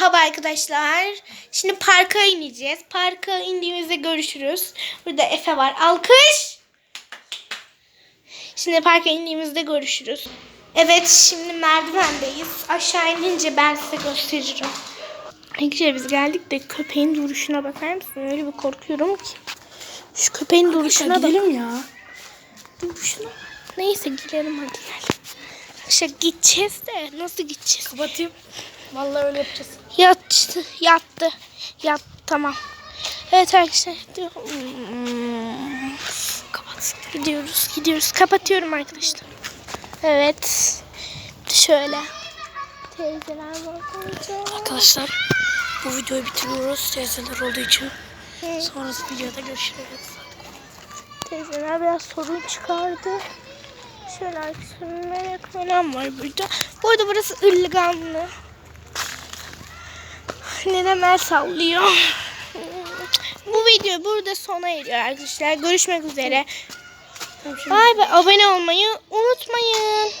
Merhaba arkadaşlar. Şimdi parka ineceğiz. Parka indiğimizde görüşürüz. Burada Efe var. Alkış. Şimdi parka indiğimizde görüşürüz. Evet şimdi merdivendeyiz. Aşağı inince ben size gösteririm. Arkadaşlar biz geldik de köpeğin duruşuna bakar mısın? Öyle bir korkuyorum ki. Şu köpeğin duruşuna bak. Gidelim ya. Duruşuna. Neyse girelim hadi gel. Arkadaşlar gideceğiz de nasıl gideceğiz? Kapatayım. Vallahi öyle yapacağız. Yattı, yattı. Yat, tamam. Evet arkadaşlar. Hmm, Kapat. Gidiyoruz, gidiyoruz. Kapatıyorum arkadaşlar. Evet. Şöyle. Teyzeler var. Arkadaşlar bu videoyu bitiriyoruz teyzeler olduğu için. Sonrası videoda görüşürüz. Teyzeler biraz sorun çıkardı. Şöyle arkadaşlar falan var burada. Bu arada burası ılganlı. Neden el sallıyor? Bu video burada sona eriyor arkadaşlar. Görüşmek üzere. Bay bay. Abone olmayı unutmayın.